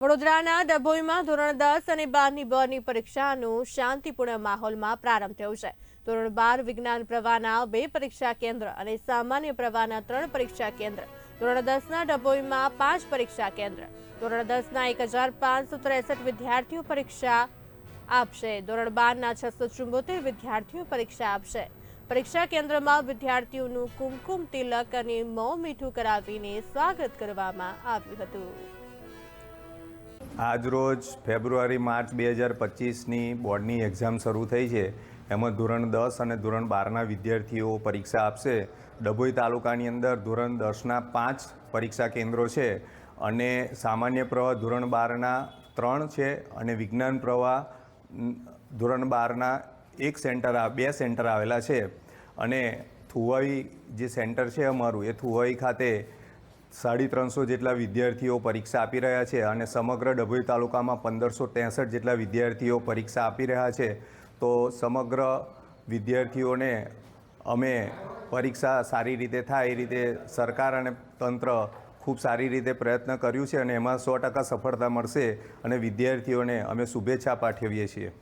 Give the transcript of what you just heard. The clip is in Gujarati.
વડોદરાના ડભોઈમાં ધોરણ દસ અને બારની બની પરીક્ષાનું શાંતિપૂર્ણ માહોલમાં પ્રારંભ થયો છે. ધોરણ બાર વિજ્ઞાન પ્રવાહના બે પરીક્ષા કેન્દ્ર અને સામાન્ય પ્રવાહના ત્રણ પરીક્ષા કેન્દ્ર. ધોરણ દસના ડભોઈમાં પાંચ પરીક્ષા કેન્દ્ર. ધોરણ દસના એક હજાર પાંચસો ત્રેસઠ વિદ્યાર્થીઓ પરીક્ષા આપશે. ધોરણ બારના છસો ચુંબોતેર વિદ્યાર્થીઓ પરીક્ષા આપશે. પરીક્ષા કેન્દ્રમાં વિદ્યાર્થીઓનું કુમકુમ તિલક અને મો મીઠું કરાવીને સ્વાગત કરવામાં આવ્યું હતું. આજરોજ ફેબ્રુઆરી, માર્ચ બે હજાર પચીસની બોર્ડની એક્ઝામ શરૂ થઈ છે. એમાં ધોરણ દસ અને ધોરણ બારના વિદ્યાર્થીઓ પરીક્ષા આપશે. ડભોઈ તાલુકાની અંદર ધોરણ દસના પાંચ પરીક્ષા કેન્દ્રો છે અને સામાન્ય પ્રવાહ ધોરણ બારના ત્રણ છે અને વિજ્ઞાન પ્રવાહ ધોરણ બારના એક સેન્ટર બે સેન્ટર આવેલા છે. અને થુવાઈ જે સેન્ટર છે અમારું, એ થુવાઈ ખાતે સાડી ત્રણસો જેટલા વિદ્યાર્થીઓ પરીક્ષા આપી રહ્યા છે અને સમગ્ર ડભોઈ તાલુકામાં પંદરસો ત્રેસઠ જેટલા વિદ્યાર્થીઓ પરીક્ષા આપી રહ્યા છે. તો સમગ્ર વિદ્યાર્થીઓને અમે પરીક્ષા સારી રીતે થાય એ રીતે સરકાર અને તંત્ર ખૂબ સારી રીતે પ્રયત્ન કર્યું છે અને એમાં સો ટકા સફળતા મળશે અને વિદ્યાર્થીઓને અમે શુભેચ્છા પાઠવીએ છીએ.